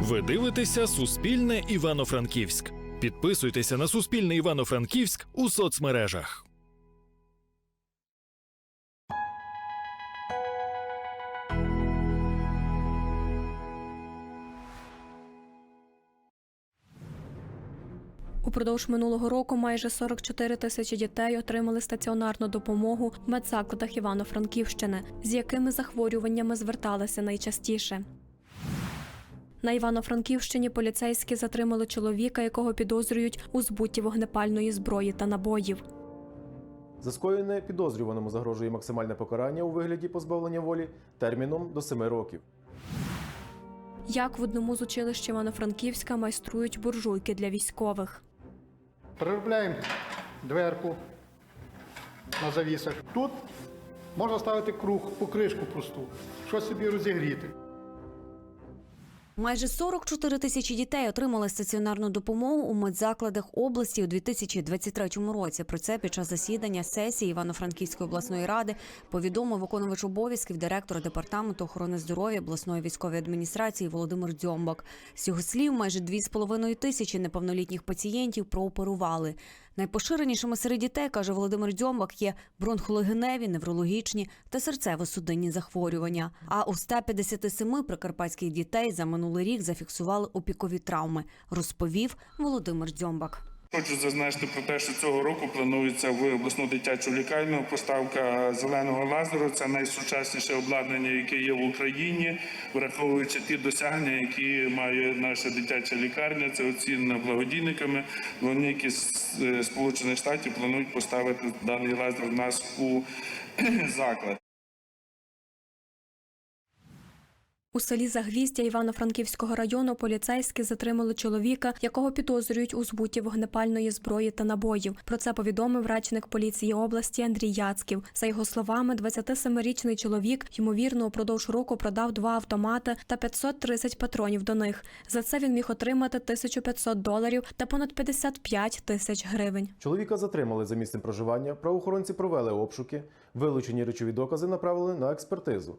Ви дивитеся Суспільне Івано-Франківськ. Підписуйтеся на Суспільне Івано-Франківськ у соцмережах. Упродовж минулого року майже 44 тисячі дітей отримали стаціонарну допомогу в медзакладах Івано-Франківщини, з якими захворюваннями зверталися найчастіше. На Івано-Франківщині поліцейські затримали чоловіка, якого підозрюють у збутті вогнепальної зброї та набоїв. За скоєне підозрюваному загрожує максимальне покарання у вигляді позбавлення волі терміном до 7 років. Як в одному з училищ Івано-Франківська майструють буржуйки для військових. Переробляємо дверку на завісах. Тут можна ставити круг, покришку просту, щось собі розігріти. Майже 44 тисячі дітей отримали стаціонарну допомогу у медзакладах області у 2023 році. Про це під час засідання сесії Івано-Франківської обласної ради повідомив виконувач обов'язків директора департаменту охорони здоров'я обласної військової адміністрації Володимир Дзьомбак. З його слів, майже 2,5 тисячі неповнолітніх пацієнтів прооперували. Найпоширенішими серед дітей, каже Володимир Дзьомбак, є бронхолегеневі, неврологічні та серцево-судинні захворювання. А у 157 прикарпатських дітей за минулий рік зафіксували опікові травми, розповів Володимир Дзьомбак. Хочу зазначити про те, що цього року планується в обласну дитячу лікарню поставка зеленого лазеру. Це найсучасніше обладнання, яке є в Україні, враховуючи ті досягнення, які має наша дитяча лікарня. Це оцінена благодійниками. Вони, які з е, Сполучених Штатів планують поставити даний лазер в нас у заклад. У селі Загвіздя Івано-Франківського району поліцейські затримали чоловіка, якого підозрюють у збутті вогнепальної зброї та набоїв. Про це повідомив речник поліції області Андрій Яцьків. За його словами, 27-річний чоловік ймовірно упродовж року продав два автомати та 530 патронів до них. За це він міг отримати 1500 доларів та понад 55 тисяч гривень. Чоловіка затримали за місцем проживання. Правоохоронці провели обшуки, вилучені речові докази направили на експертизу.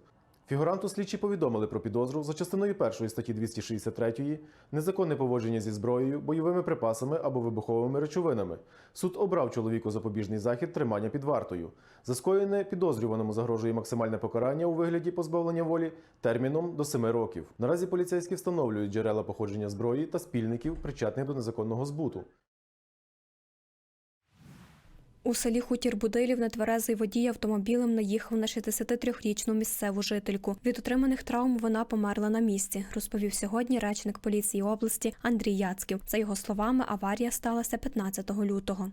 Фігуранту слідчі повідомили про підозру за частиною першої статті 263 незаконне поводження зі зброєю, бойовими припасами або вибуховими речовинами. Суд обрав чоловіку запобіжний захід тримання під вартою. За скоєне підозрюваному загрожує максимальне покарання у вигляді позбавлення волі терміном до 7 років. Наразі поліцейські встановлюють джерела походження зброї та спільників, причетних до незаконного збуту. У селі Хутір Будилів нетверезий водій автомобілем наїхав на 63-річну місцеву жительку. Від отриманих травм вона померла на місці, розповів сьогодні речник поліції області Андрій Яцьків. За його словами, аварія сталася 15 лютого.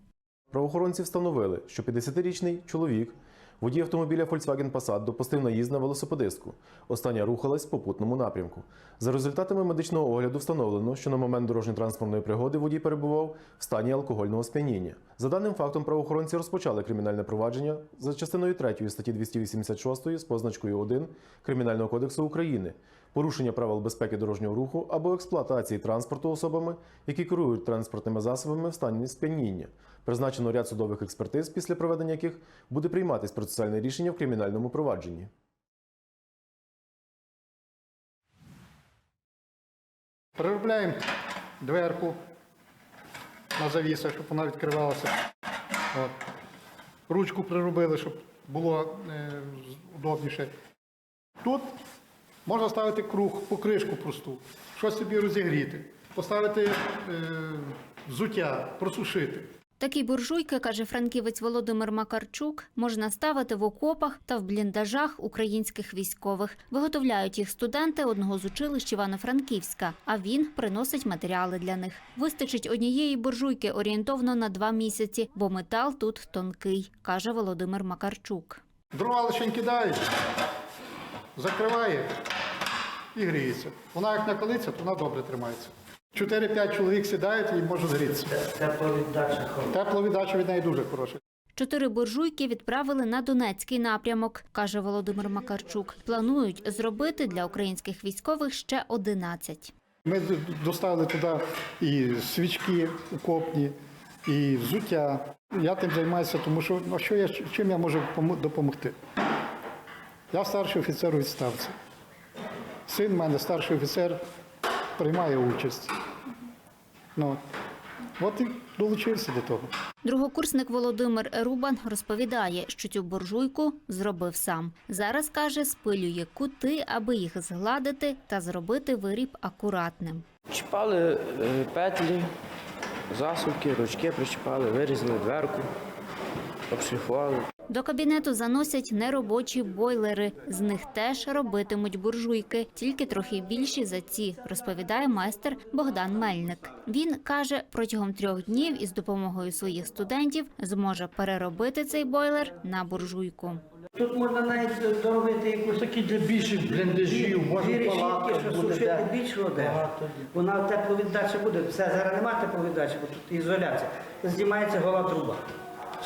Правоохоронці встановили, що 50-річний чоловік, водій автомобіля Volkswagen Passat, допустив наїзд на велосипедистку. Остання рухалась в попутному напрямку. За результатами медичного огляду встановлено, що на момент дорожньо-транспортної пригоди водій перебував в стані алкогольного сп'яніння. За даним фактом, правоохоронці розпочали кримінальне провадження за частиною 3 статті 286 з позначкою 1 Кримінального кодексу України. Порушення правил безпеки дорожнього руху або експлуатації транспорту особами, які керують транспортними засобами в стані сп'яніння. Призначено ряд судових експертиз, після проведення яких буде прийматись процесуальне рішення в кримінальному провадженні. Переробляємо дверку на завісах, щоб вона відкривалася. От. Ручку приробили, щоб було е, удобніше. Тут можна ставити круг, покришку просту, щось собі розігріти, поставити е, взуття, просушити. Такі буржуйки, каже франківець Володимир Макарчук, можна ставити в окопах та в бліндажах українських військових. Виготовляють їх студенти одного з училищ Івано-Франківська, а він приносить матеріали для них. Вистачить однієї буржуйки орієнтовно на два місяці, бо метал тут тонкий, каже Володимир Макарчук. Дрова лише кидаєш, закриває і гріється. Вона як накалиться, то вона добре тримається. 4-5 чоловік сідають і можуть грітися. Тепловіддача хороша. Тепловіддача від неї дуже хороша. Чотири буржуйки відправили на Донецький напрямок, каже Володимир Макарчук. Планують зробити для українських військових ще 11. Ми доставили туди і свічки окопні, і взуття. Я тим займаюся, тому що ну, що я, чим я можу допомогти? Я старший офіцер у відставці. Син в мене старший офіцер приймає участь. Ну, от і долучився до того. Другокурсник Володимир Рубан розповідає, що цю буржуйку зробив сам. Зараз каже, спилює кути, аби їх згладити та зробити виріб акуратним. Чіпали е, петлі, засувки, ручки причіпали, вирізали дверку, обшліфували. До кабінету заносять неробочі бойлери. З них теж робитимуть буржуйки, тільки трохи більші за ці, розповідає майстер Богдан Мельник. Він каже, протягом трьох днів із допомогою своїх студентів зможе переробити цей бойлер на буржуйку. Тут можна навіть доробити якусь Такі для більших бліндажів, дві може палатка що буде. сушити де. більш води. Багато. Вона тепловіддача буде. Все, зараз немає тепловіддачі, бо тут ізоляція. Знімається гола труба.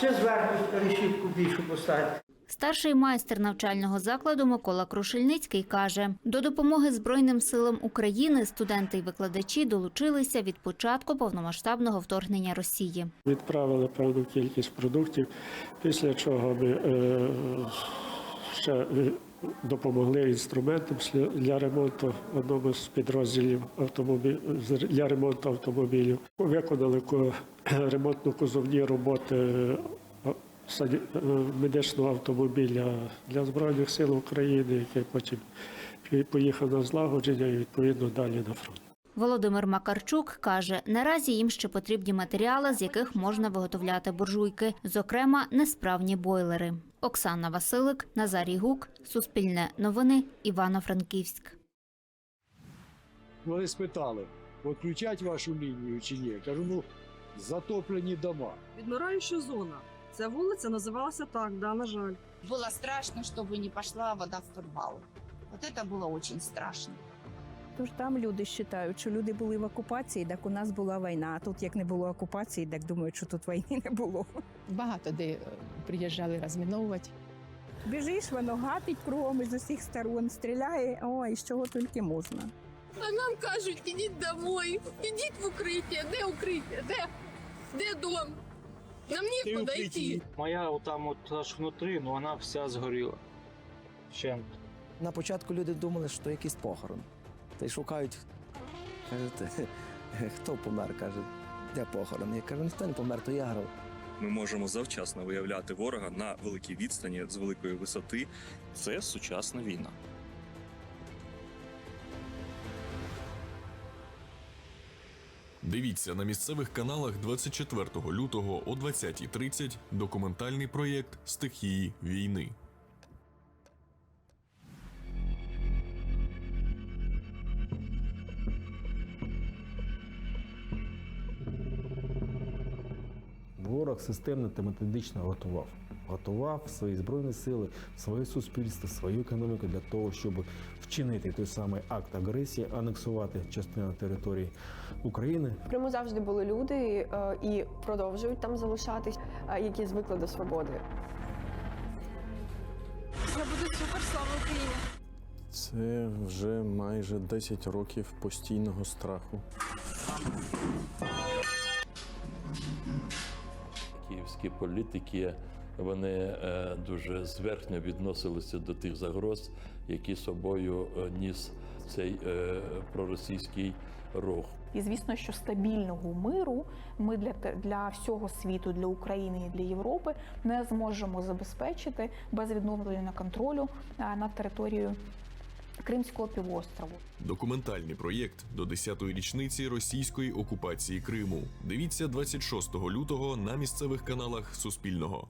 Чи зверху решітку більшу поставити. Старший майстер навчального закладу Микола Крушельницький каже, до допомоги Збройним силам України студенти і викладачі долучилися від початку повномасштабного вторгнення Росії. Відправили певну кількість продуктів, після чого ми е, ще допомогли інструментам для- ремонту одному з підрозділів автомобіль для ремонту автомобілів. Виконали ко- ремонтно-кузовні роботи е, е, медичного автомобіля для Збройних сил України, який потім поїхав на злагодження і відповідно далі на фронт. Володимир Макарчук каже, наразі їм ще потрібні матеріали, з яких можна виготовляти буржуйки, зокрема несправні бойлери. Оксана Василик, Назарій Гук, Суспільне новини, Івано-Франківськ. Вони спитали, відключать вашу лінію чи ні. Кажу, ну затоплені дома. Відмираюча зона. Ця вулиця називалася так, да, на жаль. Было страшно, чтобы не пошла вода в подвал. Вот это было очень страшно. Тож там люди вважають, що люди були в окупації, так у нас була війна. А тут як не було окупації, так думають, що тут війни не було. Багато де е, приїжджали розміновувати. Біжиш, воно гатить кругом із усіх сторон, стріляє, ой, з чого тільки можна. А нам кажуть, ідіть домой, ідіть в укриття. Де укриття? Де? Де дом? Нам нікуди йти. Моя отам от аж внутрі, ну вона вся згоріла. Вщент. На початку люди думали, що якийсь похорон. Та й шукають. Кажете, хто помер? каже, де похорон? Я кажу, ніхто не помер, то я грав. Ми можемо завчасно виявляти ворога на великій відстані з великої висоти. Це сучасна війна. Дивіться на місцевих каналах 24 лютого о 20.30 документальний проєкт Стихії війни. Ворог системно та методично готував. Готував свої збройні сили, своє суспільство, свою економіку для того, щоб вчинити той самий акт агресії, анексувати частину території України. В Криму завжди були люди е, і продовжують там залишатись, е, які звикли до свободи. Це буде супер, слава Україні! Це вже майже 10 років постійного страху. Київські політики вони е, дуже зверхньо відносилися до тих загроз, які собою е, ніс цей е, проросійський рух. І звісно, що стабільного миру ми для, для всього світу, для України і для Європи не зможемо забезпечити без відновлення контролю над територією Кримського півострову. Документальний проєкт до 10-ї річниці російської окупації Криму. Дивіться 26 лютого на місцевих каналах Суспільного.